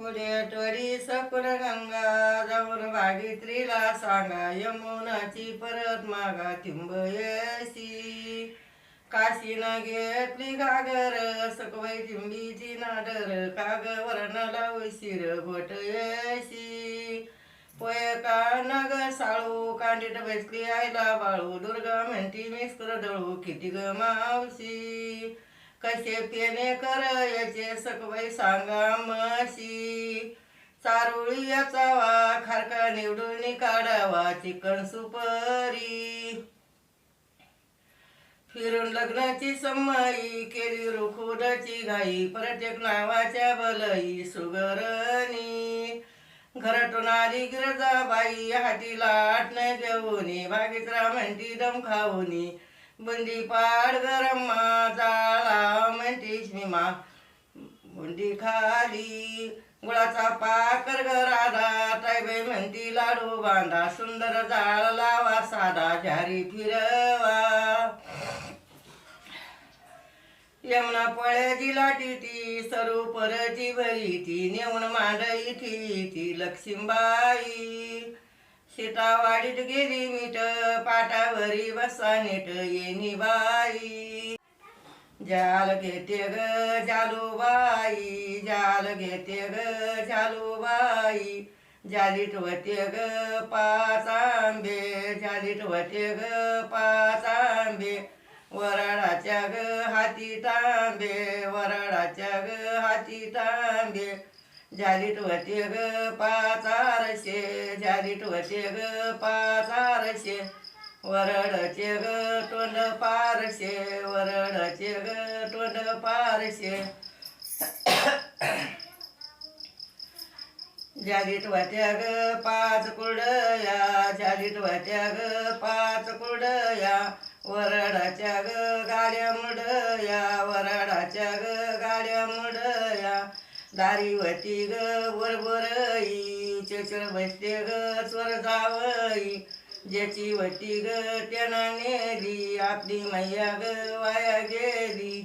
पुढे टोरी सकुल गंगा जाऊन भागीत्रीला सांगा यमुनाची परत मागा तिंबयसी येशी काशीनं घेतली घागर सकवै तिंबीची नाडर काग वर्ण उशीर शिर घोट पोय का नग साळू कांडीट बसली आयला बाळू दुर्गा म्हणती मिस्कर दळू किती ग मावशी. कसे तेने कर याचे सकवै सांगा मशी चारुळी याचावा खारका निवडून काढावा चिकन सुपारी. फिरून लग्नाची सम्माई केली रुखोडाची घाई प्रत्येक नावाच्या बलई सुगरणी. घरातून आली गिरजाबाई हाती लाट न घेऊनी भागीतरा म्हणती दम खाऊनी. बुंदी पाड गरम्मा जाळा म्हणती स्मिमा खाली गुळाचा पाकर ग राधा ताईबाई म्हणती लाडू बांधा सुंदर जाळ लावा साधा झारी फिरवा. यमुना पळ्याची लाटी ती सरू परची भरी ती नेऊन मांडई ती ती लक्ष्मीबाई. सीतावाडीत गेली मीठ पाटावरी बसा नीट येणी बाई. जाल घेते ग जालूबाई जाल घेते ग जालूबाई. जालीट होते ग पाच आंबे जालीट होते ग पाच आंबे. वराडाच्या ग हाती तांबे वराडाच्या ग हाती तांबे. जालीट होते ग पाच आरशे जालीट होते ग पाच आरशे. वरडचे ग तोंड पारशे वरडचे ग तोंड पारशे जालीत वाट्या ग पाच कुडया जालीत वाट्या ग पाच कुडया वरडाच्या ग गाड्या मुडया. वरडाच्या ग गाड्या मुडया. दारीवती ग बरबरई चचर बसते ग चोर जावई. ज्याची वटी ग त्यानं नेली आपली मैया ग वाया गेली.